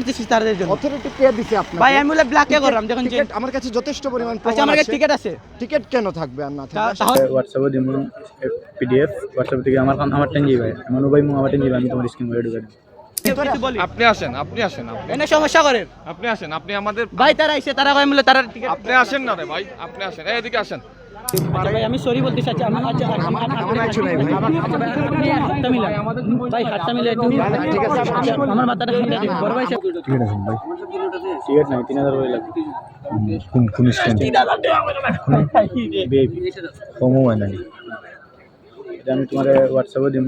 করতেছিস তাদের জন্য। অথরিটি কে দিছে আপনাকে? ভাই আমি বলে ব্ল্যাকে করলাম যখন টিকেট আমার কাছে যথেষ্ট পরিমাণ আচ্ছা আমার কাছে আছে। আছে। টিকিট কেন থাকবে আর না থাকবে? হোয়াটসঅ্যাপে দিব পিডিএফ হোয়াটসঅ্যাপ থেকে আমার আমার টেন ভাই আমার মোবাইল মু আমার টেন আমি তোমার স্ক্রিন করে ঢুকে দেব। কিছু বলি। আপনি আসেন আপনি আসেন আপনি এনে সমস্যা করেন। আপনি আসেন আপনি আমাদের ভাই তারা আইছে তারা কয় বলে তারা টিকিট আপনি আসেন না রে ভাই আপনি আসেন। এদিকে আসেন। ভাই আমি সরি বলতে চাচ্ছি আমি আচ্ছা ভাই। আচ্ছা আপনি হাতটা মিলান। ভাই হাতটা মিলে একটু ঠিক আছে, আচ্ছা, আমার মাথাটা হাতে দিন। বড় ভাই সাহেব। আছে ভাই। টিকিট নাই তিন হাজার করে লাগবে। কোন কোন স্ট্যান্ড কমও হয় না। এটা আমি তোমার হোয়াটসঅ্যাপে দিব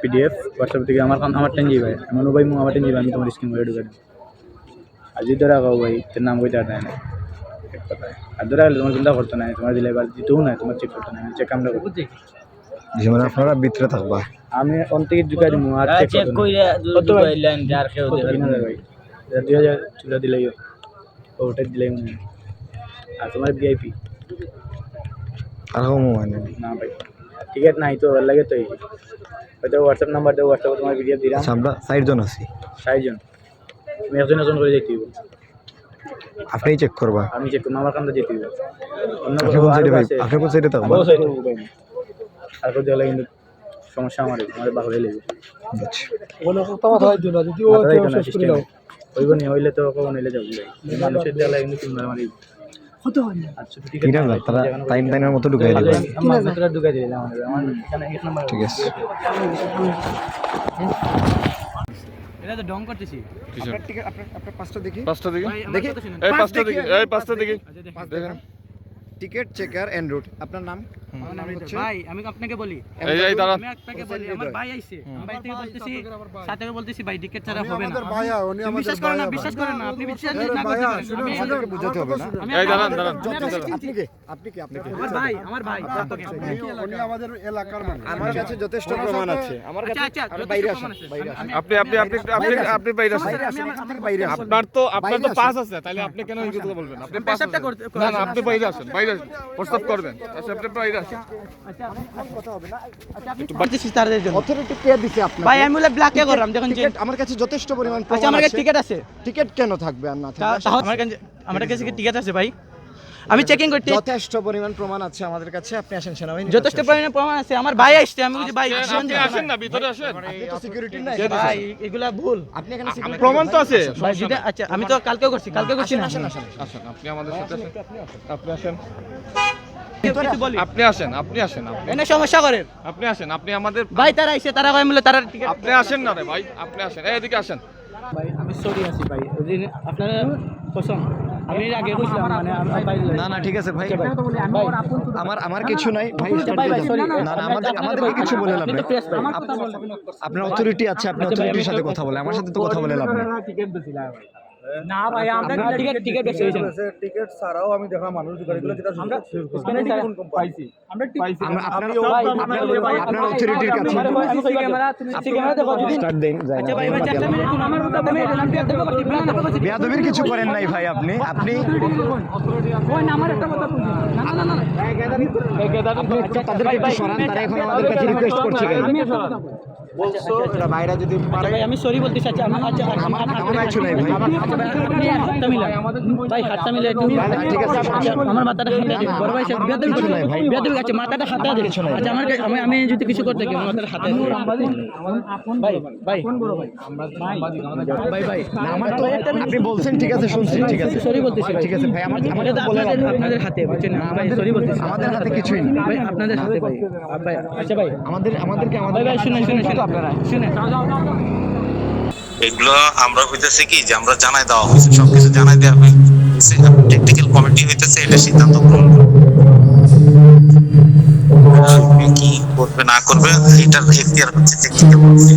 পিডিএফ হোয়াটসঅ্যাপ থেকে। আমার আমার টেন জিবি ভাই। আমার মোবাইল মু আমার টেন জিবি আমি তোমার স্ক্রিন করে ঢুকে দেব। আর যদি ধরা ভাই তোর নাম কইতে আর নাই না। এক কথায়। আর ধরা গেলে তোমার চিন্তা করতে নাই তোমার দিলে এবার দিতেও নাই তোমার চেক করতে নাই চেক আমরা করব মানে আপনারা ভিতরে থাকবা। আমি অন থেকে ঢুকাই দিব আর চেক কইরা কত লাইন যার কেউ তিন হাজার ভাই? এটা দুই হাজার চুলা দিলেই ওটা দিলেই মনে আর তোমার ভিআইপি আর কম মানে না। ভাই। টিকিট নাই তো লাগে তো হয়তো হোয়াটসঅ্যাপ নাম্বার দেবো হোয়াটসঅ্যাপে তোমার ভিডিও দিলাম। আচ্ছা আমরা ষাট জন আছি। ষাট জন তুমি একজন একজন করে যেতে আপনি চেক করবা। আমি চেক করব আমার কামটা যেতে অন্য আপনি কোন সাইডে ভাই আপনি কোন সাইডে থাকবা আরও side এ আর কোথাও গেলে কিন্তু সমস্যা আমার আমার বাহরে লেগে। হইব নি হইলে তো কখন হইলে যাব ভাই। মানুষের জ্বালা কিন্তু তিনবার মারি আচ্ছা ঠিক তিন হাজার তারা টাইম টাইমের মতো ঢুকাই দিবে। আমার ভিতরে ঢুকাই দিলাম আমার এখানে এক নাম্বার ঠিক আছে। এটা তো ডং করতেছি। আপনার পাঁচটা দেখি। পাঁচটা দেখি? দেখি। এই পাঁচটা দেখি এই পাঁচটা দিকে আচ্ছা, দেখেন। Ticket checker and route. আপনার নাম? ভাই আমি আপনাকে বলি। এই এই দাঁড়ান। আমি আপনাকে বলি আমার ভাই আইছে। আমি ভাই থেকে বলতেছি সাথে বলতেছি ভাই টিকিট ছাড়া হবে না। ভাইয়া উনি আপনি বিশ্বাস করেন না? বিশ্বাস করেন না? আপনি বিশ্বাস না? করতে পারেন বুঝাতে হবে না। এই দাঁড়ান দাঁড়ান আপনি কে? আপনি কি? আপনি আমার ভাই আমার ভাই উনি আমাদের এলাকার মানুষ। আমার কাছে যথেষ্ট প্রমাণ আছে। আমার আচ্ছা কাছে আচ্ছা আপনি বাইরে আসেন আছে। বাইরে আসেন। আপনি আপনি আপনি আপনি আপনি বাইরে আসেন। আপনার তো আপনার তো পাস আছে তাহলে আপনি কেন এই কথা বলবেন? আপনি পাস করতে- না আপনি বাইরে আসেন বাইরে আসেন প্রস্তাব করবেন। আচ্ছা ভাই আমি বলে ব্ল্যাকে করলাম দেখুন যে- আমার কাছে যথেষ্ট পরিমাণ আচ্ছা আমার কাছে টিকিট আছে। টিকিট কেন থাকবে আর না আমার কাছে আমার কাছে কি টিকিট আছে ভাই? আমি চেকিং করতে যথেষ্ট পরিমাণ প্রমাণ আছে আমাদের কাছে। আপনি আসেন সেনাবাহিনী। যথেষ্ট পরিমাণে প্রমাণ আছে। আমার ভাই আসছে আমি বলছি ভাই আপনি আসেন না ভিতরে আসেন। তো সিকিউরিটি নাই। ভাই এগুলা ভুল। আপনি এখানে আমি প্রমাণ তো আছে। ভাই যেটা আচ্ছা আমি তো কালকেও করছি কালকেও করছি না। আসেন আসেন আসেন। আপনি আমাদের সাথে আসেন। আপনি আসেন। আপনি আসেন আপনি আসেন আপনি। এনে সমস্যা করেন আপনি আসেন আপনি আমাদের ভাই তারা আইছে তারা কয় বলে তারা আপনি আসেন না রে ভাই আপনি আসেন। এই এদিকে আসেন। ভাই আমি সরি আছি ভাই। আপনারা পছন্দ। আমি এর আগে কইছিলাম মানে না না ঠিক আছে ভাই। ভাই আমার আমার কিছু নাই ভাই। আচ্ছা। না না আমাদের আমাদেরকে কিছু বলে লাভ নেই। আপনার অথরিটি আছে আপনি আচ্ছা, অথরিটির সাথে কথা বলে আমার সাথে তো কথা বলে লাভ নেই। না ভাই আমরা টিকিট টিকিট বেশি হয়েছে। টিকিট ছাড়াও আমি দেখলাম মানুষ দোকানিগুলো যেটা আমরা পাইছি। আমরা পাইছি। আমরা আপনার আপনার আপনার অথরিটির কাছে স্টার্ট দেন যাই আচ্ছা ভাই ভাই চারটা মিনিট শুনুন, আমার কথা আমি বেয়াদবির কিছু করেন নাই ভাই আপনি। আপনি ওই আমার একটা কথা শুনুন না না না না। একটু তাদেরকে একটু সরান তারা এখন আমাদের কাছে রিকোয়েস্ট করছে আমি। বলছো এটা বাইরে যদি আমি সরি বলতে চাচ্ছি আমি আচ্ছা আমার আমার কিছু নাই ভাই। আপনি হাতটা মিলান। ভাই হাতটা মিলে একটু ঠিক আছে। আমার মাথাটা হাতে দিন। বড় ভাই সাহেব বিয়ার কিছু নাই ভাই। বিয়ার দেবো মাথাটা হাতে দিন। আচ্ছা আমার আমি আমি যদি কিছু করতে গিয়ে মাথাটা হাতে দিন। ভাই ভাই। ভাই। ভাই না, আমার তো আপনি বলছেন ঠিক আছে শুনছি ঠিক আছে। সরি বলতেছি ঠিক আছে ভাই আমার আমাকে তো বলে আপনাদের হাতে বুঝছেন না? ভাই সরি বলতেছি। আমাদের হাতে কিছুই নেই। ভাই আপনাদের হাতে ভাই। ভাই আচ্ছা ভাই। আমাদের আমাদেরকে আমাদের ভাই শুনেন শুনেন শুনেন। আপনারা শুনেন। এগুলো আমরা হইতেছে কি যে আমরা জানাই দেওয়া হয়েছে সবকিছু জানাই দেওয়া হয়েছে টেকনিক্যাল কমিটি হইতেছে এটা সিদ্ধান্ত গ্রহণ করবে। কি করবে না করবে এটার এখতিয়ার হচ্ছে টেকনিক্যাল কমিটি